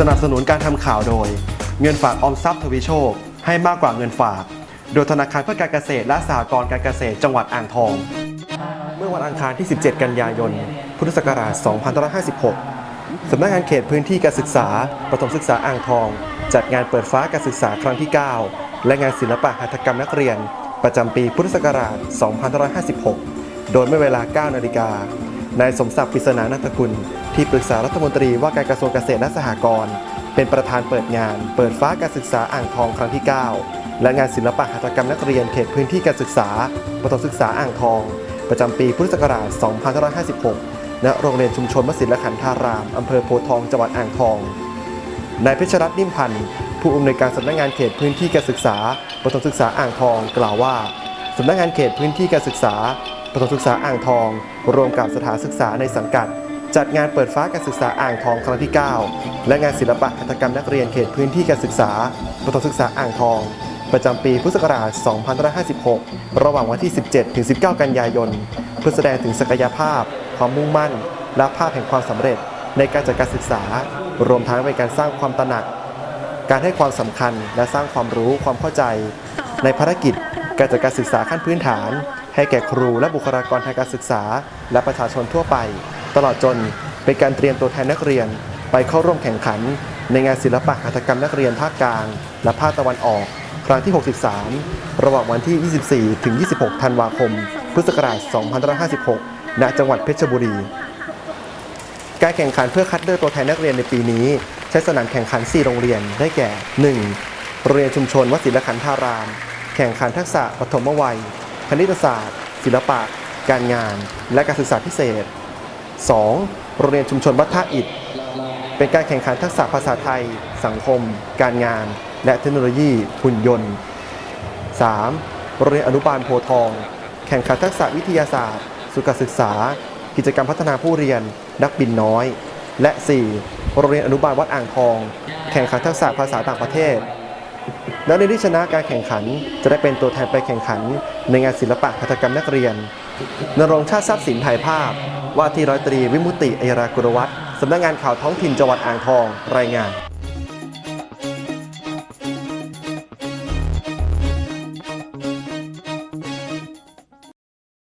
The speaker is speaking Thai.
สนับสนุนการทำข่าวโดย เงินฝากออมทรัพย์ทวีโชค ให้มากกว่าเงินฝาก โดยธนาคารเพื่อการเกษตรและสหกรณ์การเกษตรจังหวัดอ่างทอง เมื่อวันอังคารที่ 17 กันยายน พุทธศักราช 2556 สำนักงานเขตพื้นที่การศึกษา ประถมศึกษาอ่างทอง จัดงานเปิดฟ้าการศึกษาครั้งที่ 9 และงานศิลปะหัตถกรรมนักเรียน ประจำปีพุทธศักราช 2556 โดยเมื่อเวลา 9 นาฬิกานายสมศักดิ์ปริศนานัตกุล ที่ปรึกษารัฐมนตรีว่าการกระทรวงเกษตรและสหกรณ์เป็นประธานเปิดงาน เปิดฟ้าการศึกษาอ่างทองครั้งที่ 9 และงานศิลปะหัตถกรรมนักเรียนเขตพื้นที่การศึกษาประถมศึกษาอ่างทอง ประจำปีพุทธศักราช 2556 ณ โรงเรียนชุมชนวสินละขันธาราม อำเภอโพทอง จังหวัดอ่างทอง นายเพชรรัตน์นิ่มพันธ์ ผู้อำนวยการสำนักงานเขตพื้นที่การศึกษาประถมศึกษาอ่างทอง กล่าวว่าสำนักงานเขตพื้นที่การศึกษาประถมศึกษาอ่างทอง รวมกับสถานศึกษาในสังกัด จัดงานเปิดฟ้าการศึกษาอ่างทองครั้งที่ 9 และงานศิลปะหัตถกรรมนักเรียนเขตพื้นที่การศึกษาประถมศึกษาอ่างทอง ประจำปีพุทธศักราช 2556 ระหว่างวันที่ 17 ถึง 19 กันยายน เพื่อแสดงถึงศักยภาพ ความมุ่งมั่น และภาพแห่งความสำเร็จ ในการจัดการศึกษา รวมทั้งเป็นการสร้างความตระหนัก การให้ความสำคัญและสร้างความรู้ความเข้าใจ ในภารกิจการจัดการศึกษาขั้นพื้นฐาน ให้แก่ครูและบุคลากรทางการศึกษา และประชาชนทั่วไป ตลอดจนเป็นการเตรียมตัวแทนนักเรียน ไปเข้าร่วมแข่งขัน ในงานศิลปะหัตถกรรมนักเรียนภาคกลาง และภาคตะวันออก ครั้งที่ 63 ระหว่างวันที่ 24 ถึง 26 ธันวาคม พุทธศักราช 2556 ณ จังหวัดเพชรบุรี การแข่งขันเพื่อคัดเลือกตัวแทนนักเรียนในปีนี้ ใช้สนามแข่งขัน 4 โรงเรียน ได้แก่ 1. โรงเรียนชุมชนวศิลขันธาราม แข่งขันทักษะปฐมวัย คณิตศาสตร์ ศิลปะ การงาน และการศึกษาพิเศษ 2. โรงเรียนชุมชนวัดท่าอิฐ เป็นการแข่งขันทักษะภาษาไทย สังคม การงาน และเทคโนโลยีหุ่นยนต์ 3. โรงเรียนอนุบาลโพทอง แข่งขันทักษะวิทยาศาสตร์ สุขศึกษา กิจกรรมพัฒนาผู้เรียน นักบินน้อย และ 4. โรงเรียนอนุบาลวัดอ่างทอง แข่งขันทักษะภาษาต่างประเทศนักเรียนที่ชนะการแข่งขันจะได้เป็นตัวแทนไปแข่งขันในงานศิลปะหัตถกรรมนักเรียนนรงชาติทรัพย์สินถ่ายภาพ ว่าที่ร้อยตรีวิมุตติอัยรากุรวัตรสำนักงานข่าวท้องถิ่นจังหวัดอ่างทองรายงาน